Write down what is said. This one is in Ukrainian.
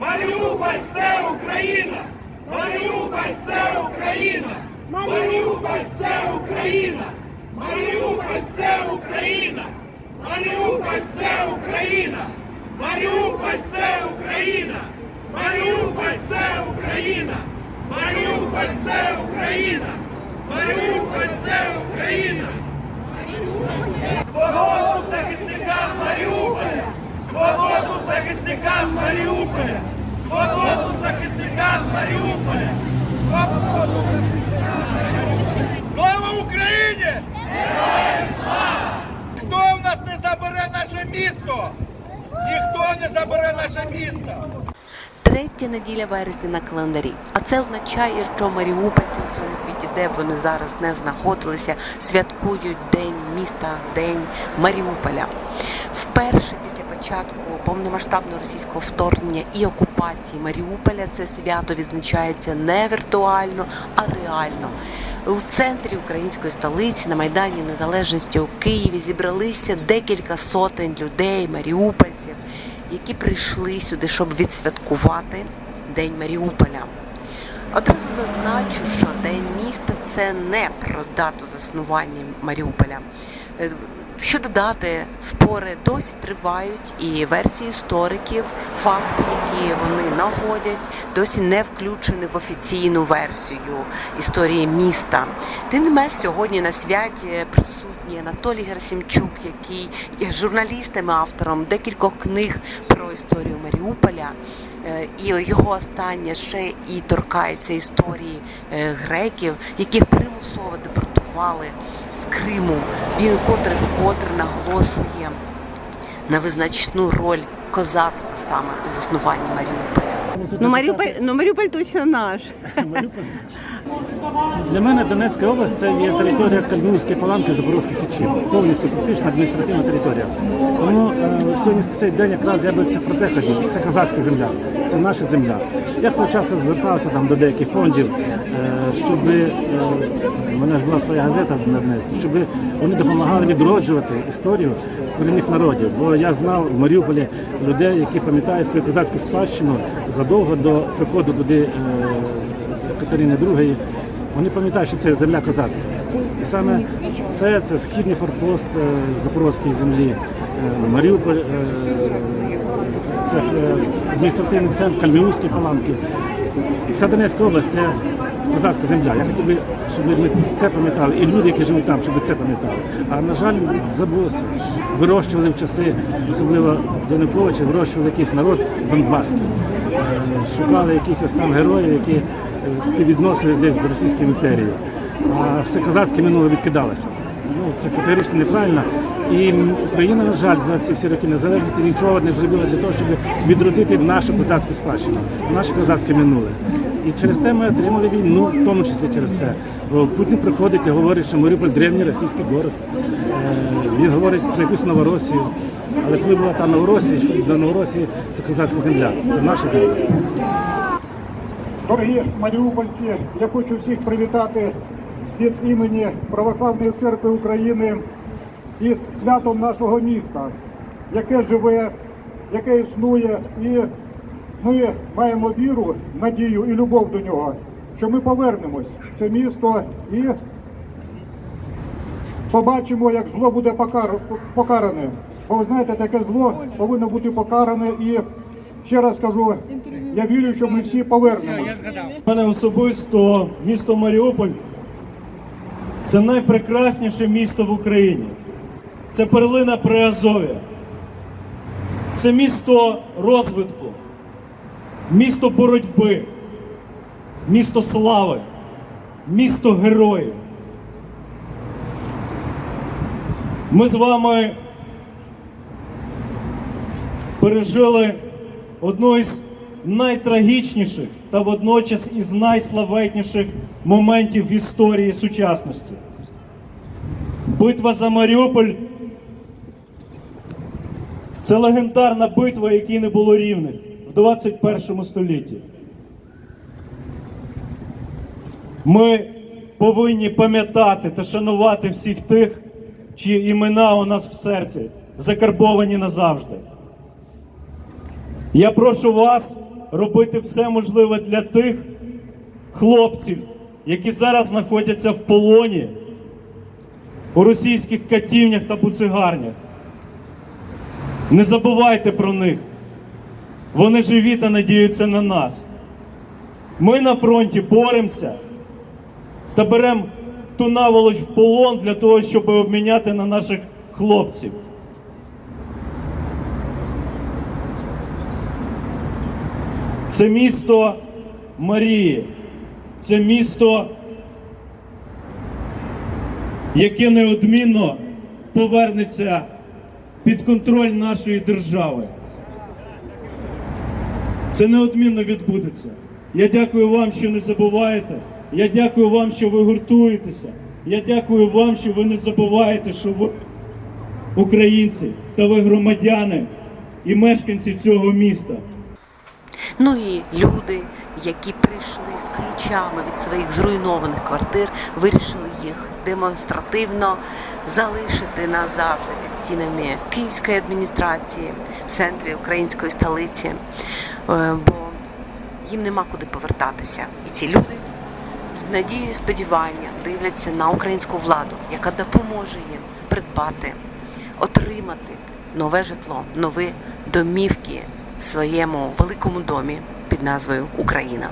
Маріуполь це Україна! Маріуполь це Україна! Маріуполь це Україна! Маріуполь це Україна! Маріуполь це Україна! Маріуполь це Україна! Маріуполь це Україна! Маріуполь це Україна! Маріуполь це Україна! Свободу захисникам Маріуполя! Свободу захисникам Маріуполя! Свободу захисникам Маріуполя! Свободу захисникам Маріуполя! Слава Україні! Героям слава! Хто в нас не забере наше місто? Ніхто не забере наше місто! Третя неділя вересня на календарі. А це означає, що маріупольці у всьому світі, де б вони зараз не знаходилися, святкують День міста, День Маріуполя. Вперше після початку повномасштабного російського вторгнення і окупації Маріуполя це свято відзначається не віртуально, а реально. У центрі української столиці на Майдані Незалежності у Києві зібралися декілька сотень людей, маріупольців, які прийшли сюди, щоб відсвяткувати День Маріуполя. Одразу зазначу, що День міста це не про дату заснування Маріуполя. Що додати, спори досі тривають, і версії істориків, факти, які вони наводять, досі не включені в офіційну версію історії міста. Тим не менш, сьогодні на святі присутній Анатолій Герасимчук, який є журналістом і автором декількох книг про історію Маріуполя. Е, І його останнє ще і торкається історії е, греків, яких примусово депортували з Криму. Він котре вкотре наголошує на визначну роль козацтва саме у заснуванні Маріуполя. Ну Маріуполь, ну Маріуполь точно наш. Для мене Донецька область це є територія Кальмівської паланки Запорозької Січі, повністю фактично адміністративна територія. Тому е, сьогодні цей день якраз я би це про це хотів. Це козацька земля, це наша земля. Я свого часу звертався там до деяких фондів, е, щоб е, у мене ж була своя газета на Донецьку, щоб вони допомагали відроджувати історію корінних народів. Бо я знав в Маріуполі людей, які пам'ятають свою козацьку спадщину задовго до приходу туди. е, Катерини II, вони пам'ятають, що це земля козацька. І саме це, це східний форпост Запорозької землі, Маріуполь, це е, адміністративний центр Кальміуські паланки. Вся Донецька область це козацька земля. Я хотів би, щоб ми це пам'ятали, і люди, які живуть там, щоб це пам'ятали. А на жаль, забулося. Вирощували в часи, особливо Януковича, вирощували якийсь народ Донбаський. Е, Шукали якихось там героїв, які е, співвідносились десь з Російською імперією. А все козацьке минуле відкидалося. Ну, це категорично неправильно. І Україна, на жаль, за ці всі роки незалежності нічого не зробила для того, щоб відродити нашу козацьку спадщину, наше козацьке минуле. І через те ми отримали війну, в тому числі через те. Бо Путін приходить і говорить, що Маріуполь древній російський город. Е, Він говорить про якусь Новоросію. Але коли була та Новоросія, що до Новоросії це козацька земля, це наша земля. Дорогі маріупольці, я хочу всіх привітати від імені Православної церкви України із святом нашого міста, яке живе, яке існує, і ми маємо віру, надію і любов до нього, що ми повернемось в це місто і побачимо, як зло буде покар- покаране. Бо ви знаєте, таке зло повинно бути покаране і ще раз кажу, я вірю, що ми всі повернемось. Мене особисто місто Маріуполь це найпрекрасніше місто в Україні. Це перлина Приазов'я. Це місто розвитку, місто боротьби, місто слави, місто героїв. Ми з вами пережили одну із найтрагічніших та водночас із найславетніших моментів в історії сучасності. Битва за Маріуполь це легендарна битва, якій не було рівних в 21 столітті. Ми повинні пам'ятати та шанувати всіх тих, чиї імена у нас в серці закарбовані назавжди. Я прошу вас робити все можливе для тих хлопців, які зараз знаходяться в полоні у російських катівнях та буцигарнях. Не забувайте про них. Вони живі та надіються на нас. Ми на фронті боремося та беремо ту наволоч в полон для того, щоб обміняти на наших хлопців. Це місто Марії, це місто, яке неодмінно повернеться під контроль нашої держави. Це неодмінно відбудеться. Я дякую вам, що не забуваєте. Я дякую вам, що ви гуртуєтеся. Я дякую вам, що ви не забуваєте, що ви українці та ви громадяни і мешканці цього міста. Ну і люди, які прийшли з ключами від своїх зруйнованих квартир, вирішили їх демонстративно залишити назавжди під стінами Київської адміністрації в центрі української столиці, Е, бо їм нема куди повертатися. І ці люди з надією і сподіванням дивляться на українську владу, яка допоможе їм придбати, отримати нове житло, нові домівки своєму великому домі під назвою Україна.